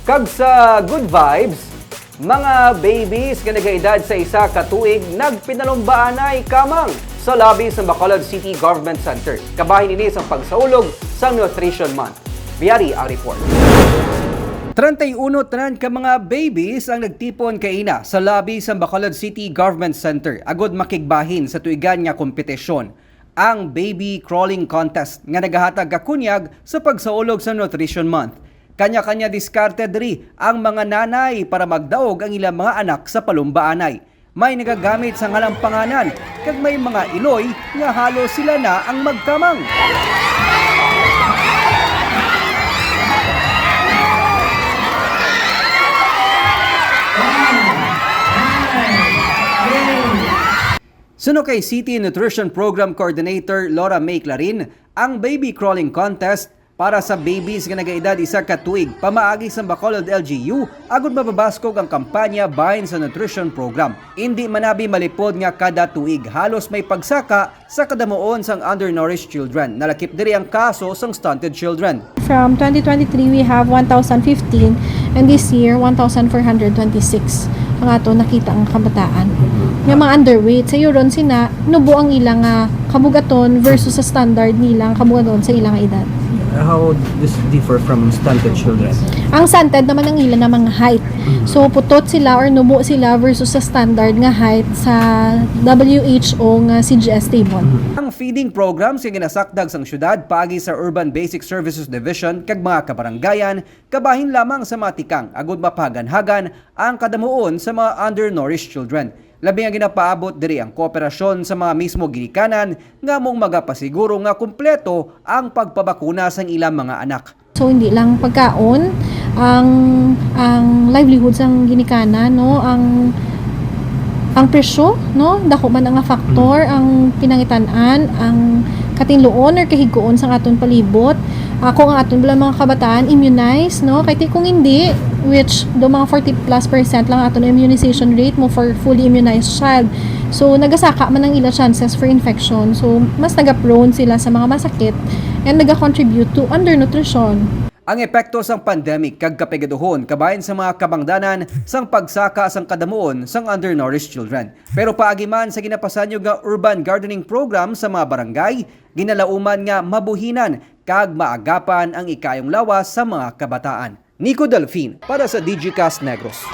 Kag sa good vibes, mga babies nga nagaedad sa isa ka tuig nagpinalumbaan ay kamang sa lobby sa Bacolod City Government Center. Kabahin ini sa pagsaulog sa Nutrition Month. Biyari ang report. 31 tanan ka mga babies ang nagtipon kaina sa lobby sa Bacolod City Government Center agod makigbahin sa tuigan nga kompetisyon ang Baby Crawling Contest nga nagahatag kakunyag sa pagsaulog sa Nutrition Month. Kanya-kanya diskarte diri ang mga nanay para magdaog ang ilang mga anak sa palumbaanay. May nagagamit sa ngalang panganan kag may mga iloy nga halo sila na ang magkamang. Suno kay City Nutrition Program Coordinator Laura May Clarin, ang baby crawling contest para sa babies nga nagaedad isa ka tuig pamaagi sa Bacolod LGU agud mababaskog ang kampanya bahin sa nutrition program. Hindi manabi malipod nga kada tuig halos may pagsaka sa kadamuon sang undernourished children. Nalakip diri ang kaso sang stunted children. From 2023, we have 1,015 and this year, 1,426 ang ato nakita ang kabataan. Yung mga underweight, sa ron sina, nubo ang ilang nga kabugaton versus sa standard nilang kabugaton sa ilang edad. How this differ from stunted children? Ang stunted naman ang ilan na mga height. So, putot sila or nubo sila versus sa standard nga height sa WHO nga CGS table. Ang feeding program sa ginasakdag sang syudad paagi sa Urban Basic Services Division kag mga kabaranggayan kabahin lamang sa matikang agud mapaganhagan ang kadamuon sa mga undernourished children. Labi nga ginapaabot diri ang kooperasyon sa mga mismo ginikanan nga mong magapasiguro nga kumpleto ang pagpabakuna sang ilang mga anak. So hindi lang pagkaon ang ang livelihood sang ginikana no? Ang ang presyo no? Dako man ang factor ang pinangitan-an ang katinluon or kahigkoon sa aton palibot ako ang aton bala mga kabataan immunize no? Kay kung hindi which do mga 40 plus percent lang aton immunization rate mo for fully immunized child. So nagasaka man ang ila chances for infection. So mas naga-prone sila sa mga masakit and naga-contribute to undernutrition Ang epekto sang pandemic kag kapegaduhon kabahin sa mga kabangdanan sang pagsaka sang kadamuon sang undernourished children. Pero paagi man sa ginapasanyo nga urban gardening program sa mga barangay, ginalauman nga mabuhinan kag maagapan ang ikayong lawas sa mga kabataan. Nico Delfin para sa DigiCast Negros.